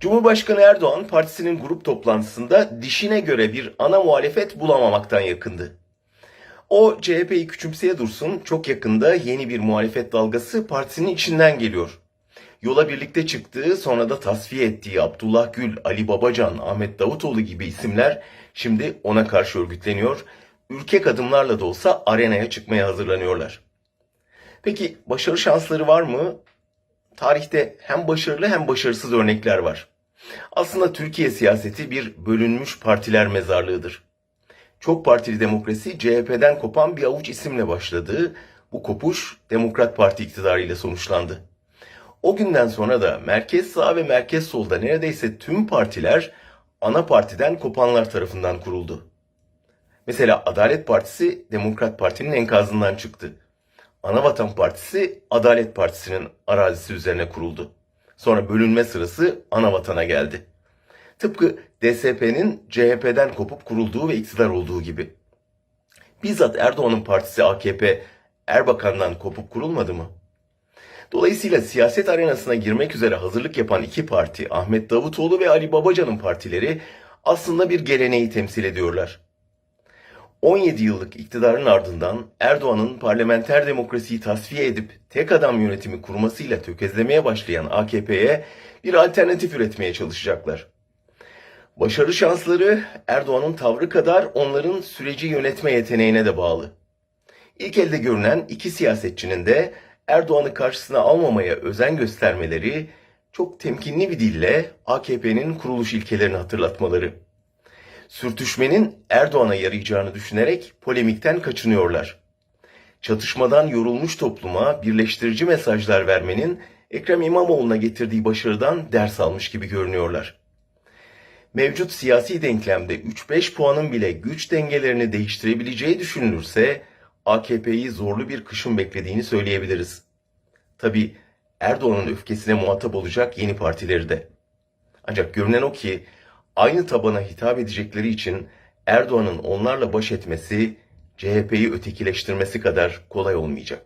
Cumhurbaşkanı Erdoğan partisinin grup toplantısında dişine göre bir ana muhalefet bulamamaktan yakındı. O CHP'yi küçümseye dursun çok yakında yeni bir muhalefet dalgası partisinin içinden geliyor. Yola birlikte çıktığı sonra da tasfiye ettiği Abdullah Gül, Ali Babacan, Ahmet Davutoğlu gibi isimler şimdi ona karşı örgütleniyor. Ürkek adımlarla da olsa arenaya çıkmaya hazırlanıyorlar. Peki başarı şansları var mı? Tarihte hem başarılı hem başarısız örnekler var. Aslında Türkiye siyaseti bir bölünmüş partiler mezarlığıdır. Çok partili demokrasi CHP'den kopan bir avuç isimle başladı. Bu kopuş Demokrat Parti iktidarıyla sonuçlandı. O günden sonra da merkez sağ ve merkez solda neredeyse tüm partiler ana partiden kopanlar tarafından kuruldu. Mesela Adalet Partisi Demokrat Parti'nin enkazından çıktı. Anavatan Partisi Adalet Partisi'nin arazisi üzerine kuruldu. Sonra bölünme sırası Anavatan'a geldi. Tıpkı DSP'nin CHP'den kopup kurulduğu ve iktidar olduğu gibi. Bizzat Erdoğan'ın partisi AKP Erbakan'dan kopup kurulmadı mı? Dolayısıyla siyaset arenasına girmek üzere hazırlık yapan iki parti Ahmet Davutoğlu ve Ali Babacan'ın partileri aslında bir geleneği temsil ediyorlar. 17 yıllık iktidarın ardından Erdoğan'ın parlamenter demokrasiyi tasfiye edip tek adam yönetimi kurmasıyla tökezlemeye başlayan AKP'ye bir alternatif üretmeye çalışacaklar. Başarı şansları Erdoğan'ın tavrı kadar onların süreci yönetme yeteneğine de bağlı. İlk elde görünen iki siyasetçinin de Erdoğan'ı karşısına almamaya özen göstermeleri çok temkinli bir dille AKP'nin kuruluş ilkelerini hatırlatmaları. Sürtüşmenin Erdoğan'a yarayacağını düşünerek polemikten kaçınıyorlar. Çatışmadan yorulmuş topluma birleştirici mesajlar vermenin Ekrem İmamoğlu'na getirdiği başarıdan ders almış gibi görünüyorlar. Mevcut siyasi denklemde 3-5 puanın bile güç dengelerini değiştirebileceği düşünülürse AKP'yi zorlu bir kışın beklediğini söyleyebiliriz. Tabi Erdoğan'ın öfkesine muhatap olacak yeni partileri de. Ancak görünen o ki aynı tabana hitap edecekleri için Erdoğan'ın onlarla baş etmesi CHP'yi ötekileştirmesi kadar kolay olmayacak.